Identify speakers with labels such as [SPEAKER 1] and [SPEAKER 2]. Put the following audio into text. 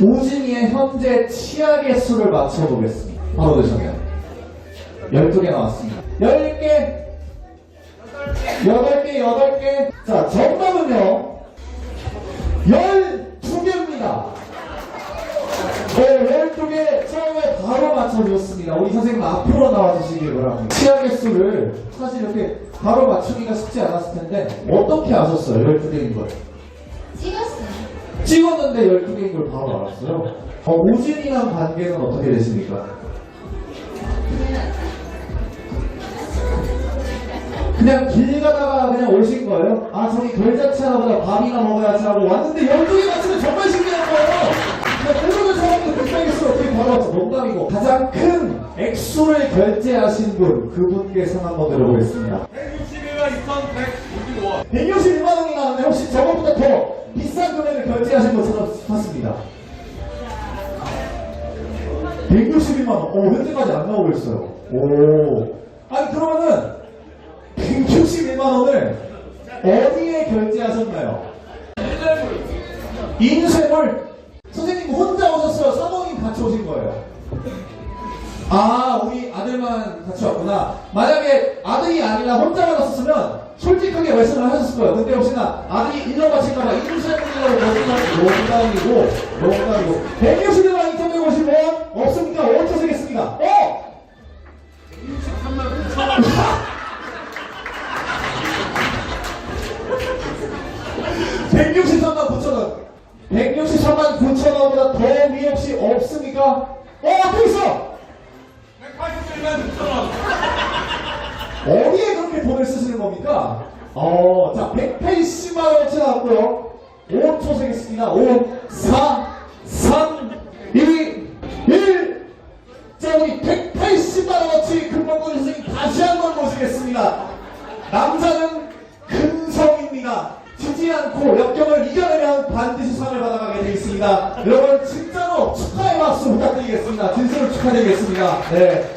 [SPEAKER 1] 우진이의 현재 치약의 수를 맞춰보겠습니다. 바로 드셨네요. 12개 나왔습니다. 10개, 8개, 8개. 자, 정답은요, 12개입니다. 네, 12개 처음에 바로 맞춰줬습니다. 우리 선생님 앞으로 나와주시기 바랍니다. 치약의 수를 사실 이렇게 바로 맞추기가 쉽지 않았을 텐데, 어떻게 아셨어요? 12개인 걸? 찍었는데 12개인 걸 바로 알았어요. 어, 우진이랑 관계는 어떻게 되십니까? 그냥 길 가다가 그냥 오신 거예요? 아, 저기 돌자치 하나 보다 밥이나 먹어야지 하고 왔는데 12개 맞추면 정말 신기한 거예요! 모르는 사람도 백백에서 어떻게 왔어? 농담이고. 가장 큰 액수를 결제하신 분, 그분께 상 한번 들어보겠습니다.
[SPEAKER 2] 161만 2,155원.
[SPEAKER 1] 161만 원이 나왔는데 혹시 금액을 결제하신 것처럼 싶었습니다. 161만 원. 오, 현재까지 안 나오고 있어요. 오. 아니, 그러면은 161만 원을 어디에 결제하셨나요? 인쇄물. 선생님 혼자 오셨어요? 사모님 같이 오신 거예요? 아, 우리 아들만 같이 왔구나. 만약에 아들이 아니라 혼자만 왔었으면 솔직하게 말씀을 하셨을 거예요. 근데 혹시나 아들이 일러 바칠까봐 인쇄물이라고 농담이고, 농담이고. 160만 2,150원 없습니까? 5초 세겠습니다. 어! 163만 9천 원. 163만 9천 원보다 더위 혹시 없습니까? 어, 앞에 있어!
[SPEAKER 2] 181만 6,000원.
[SPEAKER 1] 어디에 그렇게 돈을 쓰시는 겁니까? 어, 자, 180만 원치 나왔고요. 5 초 세겠습니다. 5, 4, 3, 2, 1. 자, 우리 180만 원어치 금방권 선생님 다시 한 번 모시겠습니다. 남자는 근성입니다. 지지 않고 역경을 이겨내면 반드시 상을 받아가게 되어 있습니다. 여러분, 진짜로 축하의 박수 부탁드리겠습니다. 진심으로 축하드리겠습니다. 네.